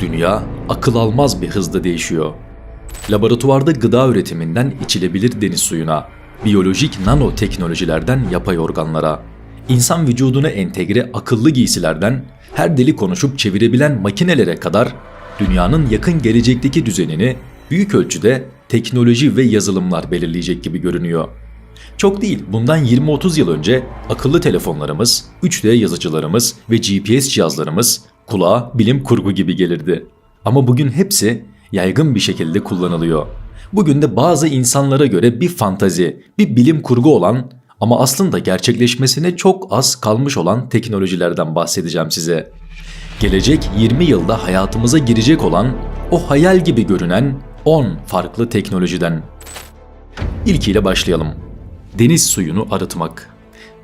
Dünya akıl almaz bir hızda değişiyor. Laboratuvarda gıda üretiminden içilebilir deniz suyuna, biyolojik nanoteknolojilerden yapay organlara, insan vücuduna entegre akıllı giysilerden her deli konuşup çevirebilen makinelere kadar dünyanın yakın gelecekteki düzenini büyük ölçüde teknoloji ve yazılımlar belirleyecek gibi görünüyor. Çok değil, bundan 20-30 yıl önce akıllı telefonlarımız, 3D yazıcılarımız ve GPS cihazlarımız kulağa bilim kurgu gibi gelirdi. Ama bugün hepsi yaygın bir şekilde kullanılıyor. Bugün de bazı insanlara göre bir fantazi, bir bilim kurgu olan ama aslında gerçekleşmesine çok az kalmış olan teknolojilerden bahsedeceğim size. Gelecek 20 yılda hayatımıza girecek olan o hayal gibi görünen 10 farklı teknolojiden. İlkiyle başlayalım. Deniz suyunu arıtmak.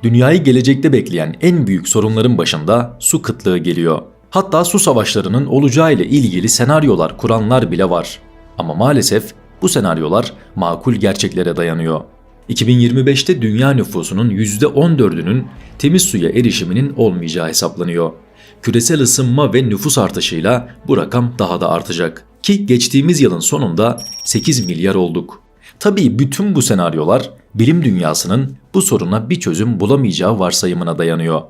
Dünyayı gelecekte bekleyen en büyük sorunların başında su kıtlığı geliyor. Hatta su savaşlarının olacağı ile ilgili senaryolar kuranlar bile var. Ama maalesef bu senaryolar makul gerçeklere dayanıyor. 2025'te dünya nüfusunun %14'ünün temiz suya erişiminin olmayacağı hesaplanıyor. Küresel ısınma ve nüfus artışıyla bu rakam daha da artacak. Ki geçtiğimiz yılın sonunda 8 milyar olduk. Tabii bütün bu senaryolar bilim dünyasının bu soruna bir çözüm bulamayacağı varsayımına dayanıyor.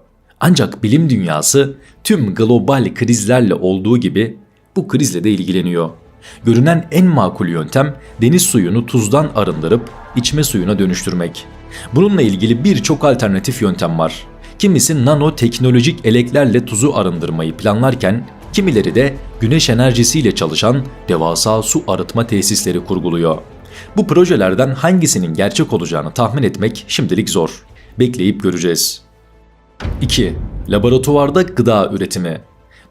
Ancak bilim dünyası tüm global krizlerle olduğu gibi bu krizle de ilgileniyor. Görünen en makul yöntem deniz suyunu tuzdan arındırıp içme suyuna dönüştürmek. Bununla ilgili birçok alternatif yöntem var. Kimisi nanoteknolojik eleklerle tuzu arındırmayı planlarken kimileri de güneş enerjisiyle çalışan devasa su arıtma tesisleri kurguluyor. Bu projelerden hangisinin gerçek olacağını tahmin etmek şimdilik zor. Bekleyip göreceğiz. 2. Laboratuvarda gıda üretimi.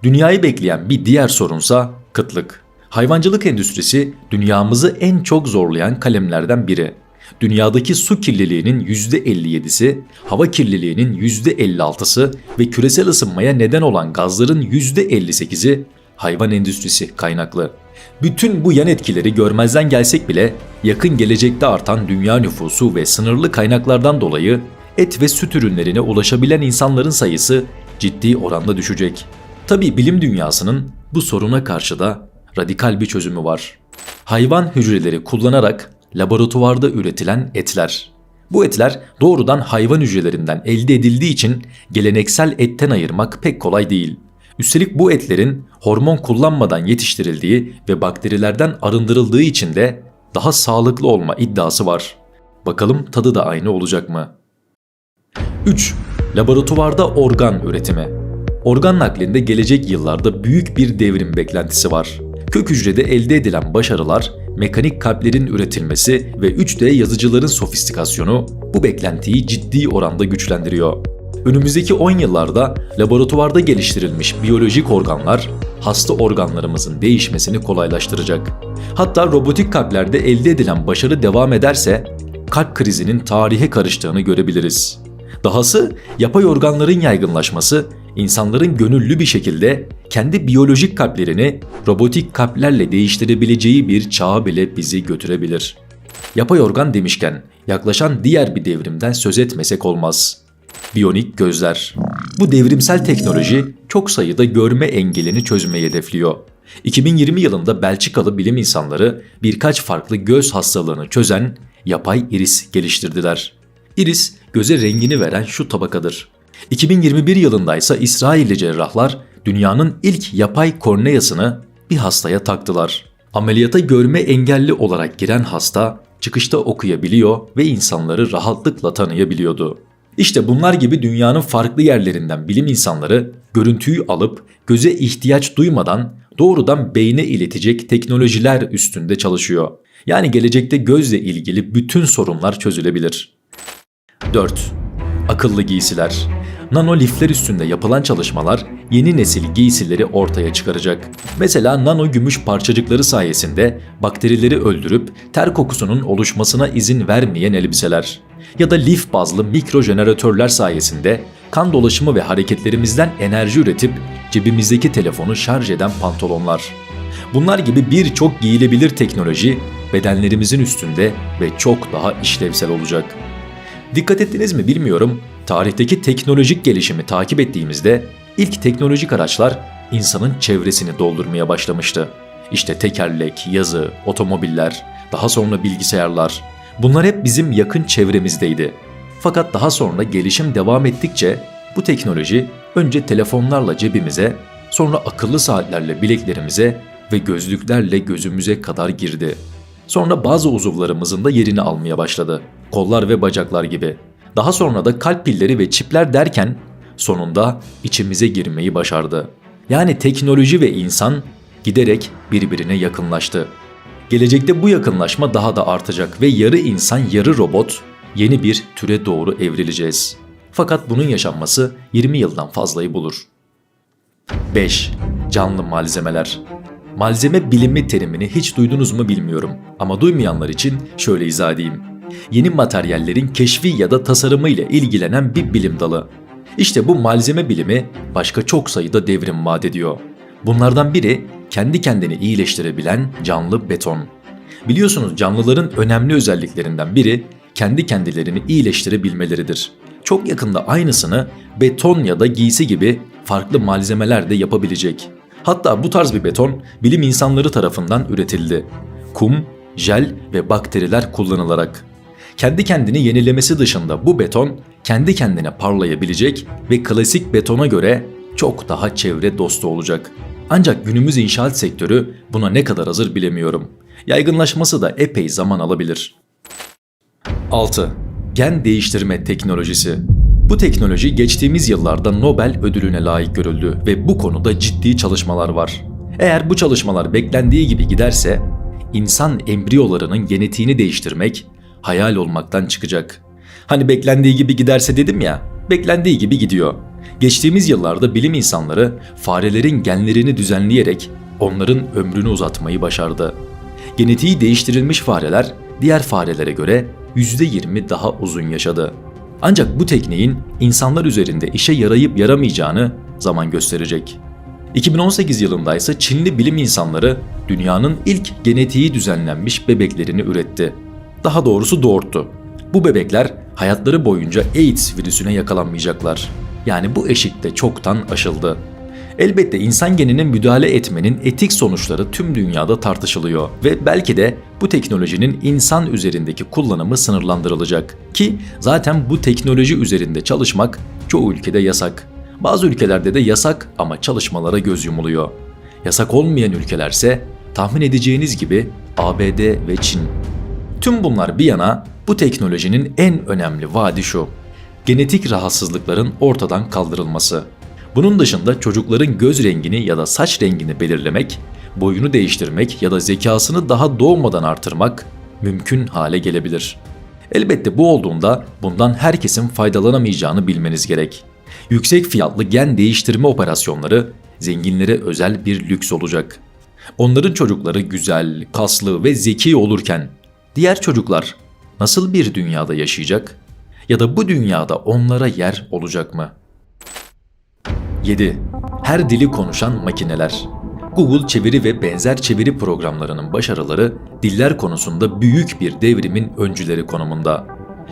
Dünyayı bekleyen bir diğer sorunsa kıtlık. Hayvancılık endüstrisi dünyamızı en çok zorlayan kalemlerden biri. Dünyadaki su kirliliğinin %57'si, hava kirliliğinin %56'sı ve küresel ısınmaya neden olan gazların %58'i hayvan endüstrisi kaynaklı. Bütün bu yan etkileri görmezden gelsek bile yakın gelecekte artan dünya nüfusu ve sınırlı kaynaklardan dolayı et ve süt ürünlerine ulaşabilen insanların sayısı ciddi oranda düşecek. Tabi bilim dünyasının bu soruna karşı da radikal bir çözümü var. Hayvan hücreleri kullanarak laboratuvarda üretilen etler. Bu etler doğrudan hayvan hücrelerinden elde edildiği için geleneksel etten ayırmak pek kolay değil. Üstelik bu etlerin hormon kullanmadan yetiştirildiği ve bakterilerden arındırıldığı için de daha sağlıklı olma iddiası var. Bakalım tadı da aynı olacak mı? 3. Laboratuvarda organ üretimi. Organ naklinde gelecek yıllarda büyük bir devrim beklentisi var. Kök hücrede elde edilen başarılar, mekanik kalplerin üretilmesi ve 3D yazıcıların sofistikasyonu bu beklentiyi ciddi oranda güçlendiriyor. Önümüzdeki 10 yıllarda laboratuvarda geliştirilmiş biyolojik organlar hasta organlarımızın değişmesini kolaylaştıracak. Hatta robotik kalplerde elde edilen başarı devam ederse kalp krizinin tarihe karıştığını görebiliriz. Dahası yapay organların yaygınlaşması insanların gönüllü bir şekilde kendi biyolojik kalplerini robotik kalplerle değiştirebileceği bir çağa bile bizi götürebilir. Yapay organ demişken yaklaşan diğer bir devrimden söz etmesek olmaz. Biyonik gözler. Bu devrimsel teknoloji çok sayıda görme engelini çözmeyi hedefliyor. 2020 yılında Belçikalı bilim insanları birkaç farklı göz hastalığını çözen yapay iris geliştirdiler. Iris göze rengini veren şu tabakadır. 2021 yılında ise İsrailli cerrahlar dünyanın ilk yapay korneasını bir hastaya taktılar. Ameliyata görme engelli olarak giren hasta çıkışta okuyabiliyor ve insanları rahatlıkla tanıyabiliyordu. İşte bunlar gibi dünyanın farklı yerlerinden bilim insanları görüntüyü alıp göze ihtiyaç duymadan doğrudan beyne iletecek teknolojiler üstünde çalışıyor. Yani gelecekte gözle ilgili bütün sorunlar çözülebilir. 4. Akıllı giysiler. Nano lifler üstünde yapılan çalışmalar yeni nesil giysileri ortaya çıkaracak. Mesela nano gümüş parçacıkları sayesinde bakterileri öldürüp ter kokusunun oluşmasına izin vermeyen elbiseler. Ya da lif bazlı mikro jeneratörler sayesinde kan dolaşımı ve hareketlerimizden enerji üretip cebimizdeki telefonu şarj eden pantolonlar. Bunlar gibi birçok giyilebilir teknoloji bedenlerimizin üstünde ve çok daha işlevsel olacak. Dikkat ettiniz mi bilmiyorum. Tarihteki teknolojik gelişimi takip ettiğimizde ilk teknolojik araçlar insanın çevresini doldurmaya başlamıştı. İşte tekerlek, yazı, otomobiller, daha sonra bilgisayarlar. Bunlar hep bizim yakın çevremizdeydi. Fakat daha sonra gelişim devam ettikçe bu teknoloji önce telefonlarla cebimize, sonra akıllı saatlerle bileklerimize ve gözlüklerle gözümüze kadar girdi. Sonra bazı uzuvlarımızın da yerini almaya başladı. Kollar ve bacaklar gibi. Daha sonra da kalp pilleri ve çipler derken sonunda içimize girmeyi başardı. Yani teknoloji ve insan giderek birbirine yakınlaştı. Gelecekte bu yakınlaşma daha da artacak ve yarı insan yarı robot yeni bir türe doğru evrileceğiz. Fakat bunun yaşanması 20 yıldan fazlayı bulur. 5. Canlı malzemeler. Malzeme bilimi terimini hiç duydunuz mu bilmiyorum ama duymayanlar için şöyle izah edeyim. Yeni materyallerin keşfi ya da tasarımı ile ilgilenen bir bilim dalı. İşte bu malzeme bilimi başka çok sayıda devrim vaat ediyor. Bunlardan biri kendi kendini iyileştirebilen canlı beton. Biliyorsunuz canlıların önemli özelliklerinden biri kendi kendilerini iyileştirebilmeleridir. Çok yakında aynısını beton ya da giysi gibi farklı malzemeler de yapabilecek. Hatta bu tarz bir beton bilim insanları tarafından üretildi. Kum, jel ve bakteriler kullanılarak. Kendi kendini yenilemesi dışında bu beton kendi kendine parlayabilecek ve klasik betona göre çok daha çevre dostu olacak. Ancak günümüz inşaat sektörü buna ne kadar hazır bilemiyorum. Yaygınlaşması da epey zaman alabilir. 6. Gen değiştirme teknolojisi. Bu teknoloji geçtiğimiz yıllarda Nobel ödülüne layık görüldü ve bu konuda ciddi çalışmalar var. Eğer bu çalışmalar beklendiği gibi giderse, insan embriyolarının genetiğini değiştirmek hayal olmaktan çıkacak. Hani beklendiği gibi giderse dedim ya, beklendiği gibi gidiyor. Geçtiğimiz yıllarda bilim insanları farelerin genlerini düzenleyerek onların ömrünü uzatmayı başardı. Genetiği değiştirilmiş fareler diğer farelere göre %20 daha uzun yaşadı. Ancak bu tekniğin insanlar üzerinde işe yarayıp yaramayacağını zaman gösterecek. 2018 yılında ise Çinli bilim insanları dünyanın ilk genetiği düzenlenmiş bebeklerini üretti. Daha doğrusu doğurttu. Bu bebekler hayatları boyunca AIDS virüsüne yakalanmayacaklar. Yani bu eşik çoktan aşıldı. Elbette insan genine müdahale etmenin etik sonuçları tüm dünyada tartışılıyor ve belki de bu teknolojinin insan üzerindeki kullanımı sınırlandırılacak ki zaten bu teknoloji üzerinde çalışmak çoğu ülkede yasak. Bazı ülkelerde de yasak ama çalışmalara göz yumuluyor. Yasak olmayan ülkelerse tahmin edeceğiniz gibi ABD ve Çin. Tüm bunlar bir yana bu teknolojinin en önemli vaadi şu. Genetik rahatsızlıkların ortadan kaldırılması. Bunun dışında çocukların göz rengini ya da saç rengini belirlemek, boyunu değiştirmek ya da zekasını daha doğmadan artırmak mümkün hale gelebilir. Elbette bu olduğunda bundan herkesin faydalanamayacağını bilmeniz gerek. Yüksek fiyatlı gen değiştirme operasyonları zenginlere özel bir lüks olacak. Onların çocukları güzel, kaslı ve zeki olurken diğer çocuklar nasıl bir dünyada yaşayacak? Ya da bu dünyada onlara yer olacak mı? 7. Her dili konuşan makineler. Google çeviri ve benzer çeviri programlarının başarıları diller konusunda büyük bir devrimin öncüleri konumunda.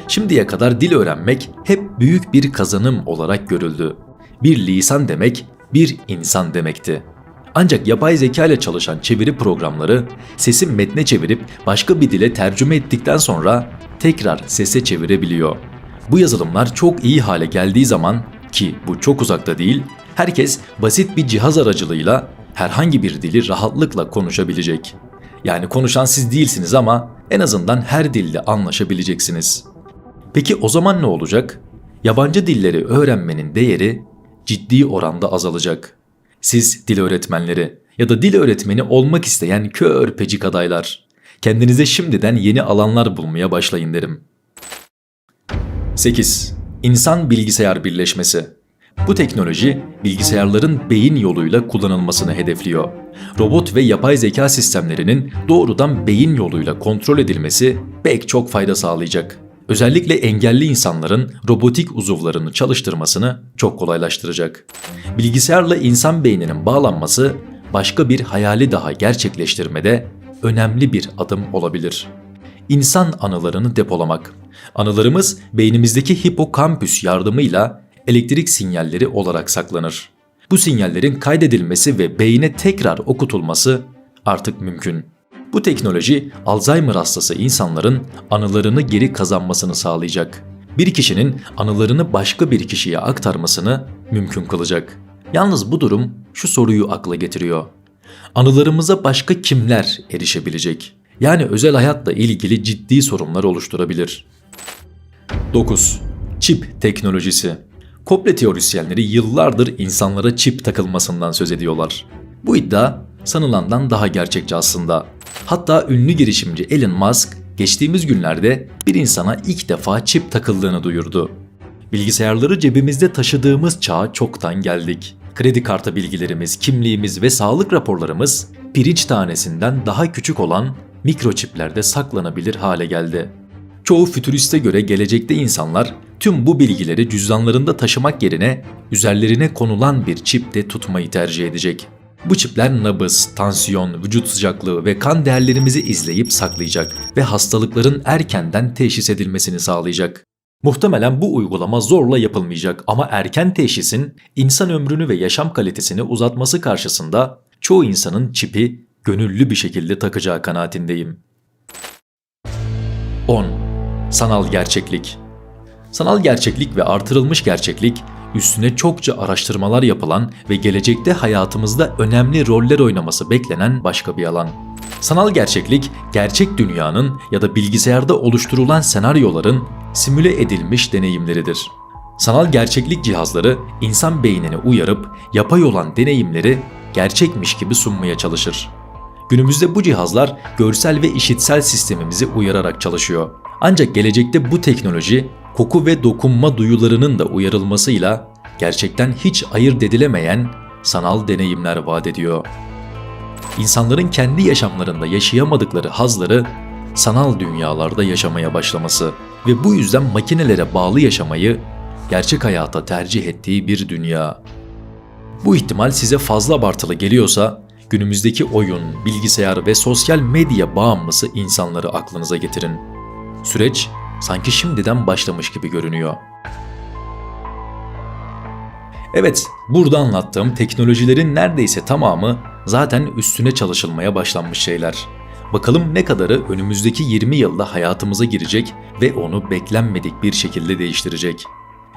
Şimdiye kadar dil öğrenmek hep büyük bir kazanım olarak görüldü. Bir lisan demek, bir insan demekti. Ancak yapay zeka ile çalışan çeviri programları sesi metne çevirip başka bir dile tercüme ettikten sonra tekrar sese çevirebiliyor. Bu yazılımlar çok iyi hale geldiği zaman ki bu çok uzakta değil, herkes basit bir cihaz aracılığıyla herhangi bir dili rahatlıkla konuşabilecek. Yani konuşan siz değilsiniz ama en azından her dilde anlaşabileceksiniz. Peki o zaman ne olacak? Yabancı dilleri öğrenmenin değeri ciddi oranda azalacak. Siz dil öğretmenleri ya da dil öğretmeni olmak isteyen kör pecik adaylar. Kendinize şimdiden yeni alanlar bulmaya başlayın derim. 8. İnsan bilgisayar birleşmesi. Bu teknoloji bilgisayarların beyin yoluyla kullanılmasını hedefliyor. Robot ve yapay zeka sistemlerinin doğrudan beyin yoluyla kontrol edilmesi pek çok fayda sağlayacak. Özellikle engelli insanların robotik uzuvlarını çalıştırmasını çok kolaylaştıracak. Bilgisayarla insan beyninin bağlanması başka bir hayali daha gerçekleştirmede önemli bir adım olabilir. İnsan anılarını depolamak. Anılarımız beynimizdeki hipokampüs yardımıyla elektrik sinyalleri olarak saklanır. Bu sinyallerin kaydedilmesi ve beyine tekrar okutulması artık mümkün. Bu teknoloji Alzheimer hastası insanların anılarını geri kazanmasını sağlayacak. Bir kişinin anılarını başka bir kişiye aktarmasını mümkün kılacak. Yalnız bu durum şu soruyu akla getiriyor. Anılarımıza başka kimler erişebilecek? Yani özel hayatla ilgili ciddi sorunlar oluşturabilir. 9. Çip teknolojisi. Komple teorisyenleri yıllardır insanlara çip takılmasından söz ediyorlar. Bu iddia sanılandan daha gerçekçi aslında. Hatta ünlü girişimci Elon Musk geçtiğimiz günlerde bir insana ilk defa çip takıldığını duyurdu. Bilgisayarları cebimizde taşıdığımız çağa çoktan geldik. Kredi kartı bilgilerimiz, kimliğimiz ve sağlık raporlarımız pirinç tanesinden daha küçük olan mikroçiplerde saklanabilir hale geldi. Çoğu fütüriste göre gelecekte insanlar tüm bu bilgileri cüzdanlarında taşımak yerine üzerlerine konulan bir çipte tutmayı tercih edecek. Bu çipler nabız, tansiyon, vücut sıcaklığı ve kan değerlerimizi izleyip saklayacak ve hastalıkların erkenden teşhis edilmesini sağlayacak. Muhtemelen bu uygulama zorla yapılmayacak ama erken teşhisin insan ömrünü ve yaşam kalitesini uzatması karşısında çoğu insanın çipi gönüllü bir şekilde takacağı kanaatindeyim. 10. Sanal gerçeklik Sanal gerçeklik ve artırılmış gerçeklik üstüne çokça araştırmalar yapılan ve gelecekte hayatımızda önemli roller oynaması beklenen başka bir alan. Sanal gerçeklik, gerçek dünyanın ya da bilgisayarda oluşturulan senaryoların simüle edilmiş deneyimleridir. Sanal gerçeklik cihazları insan beynini uyarıp yapay olan deneyimleri gerçekmiş gibi sunmaya çalışır. Günümüzde bu cihazlar görsel ve işitsel sistemimizi uyararak çalışıyor. Ancak gelecekte bu teknoloji koku ve dokunma duyularının da uyarılmasıyla gerçekten hiç ayırt edilemeyen sanal deneyimler vaat ediyor. İnsanların kendi yaşamlarında yaşayamadıkları hazları sanal dünyalarda yaşamaya başlaması ve bu yüzden makinelere bağlı yaşamayı gerçek hayata tercih ettiği bir dünya. Bu ihtimal size fazla abartılı geliyorsa günümüzdeki oyun, bilgisayar ve sosyal medya bağımlısı insanları aklınıza getirin. Süreç sanki şimdiden başlamış gibi görünüyor. Evet, burada anlattığım teknolojilerin neredeyse tamamı zaten üstüne çalışılmaya başlanmış şeyler. Bakalım ne kadarı önümüzdeki 20 yılda hayatımıza girecek ve onu beklenmedik bir şekilde değiştirecek.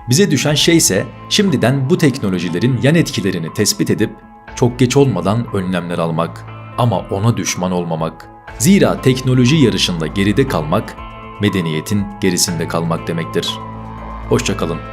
Bize düşen şey ise şimdiden bu teknolojilerin yan etkilerini tespit edip çok geç olmadan önlemler almak ama ona düşman olmamak. Zira teknoloji yarışında geride kalmak medeniyetin gerisinde kalmak demektir. Hoşçakalın.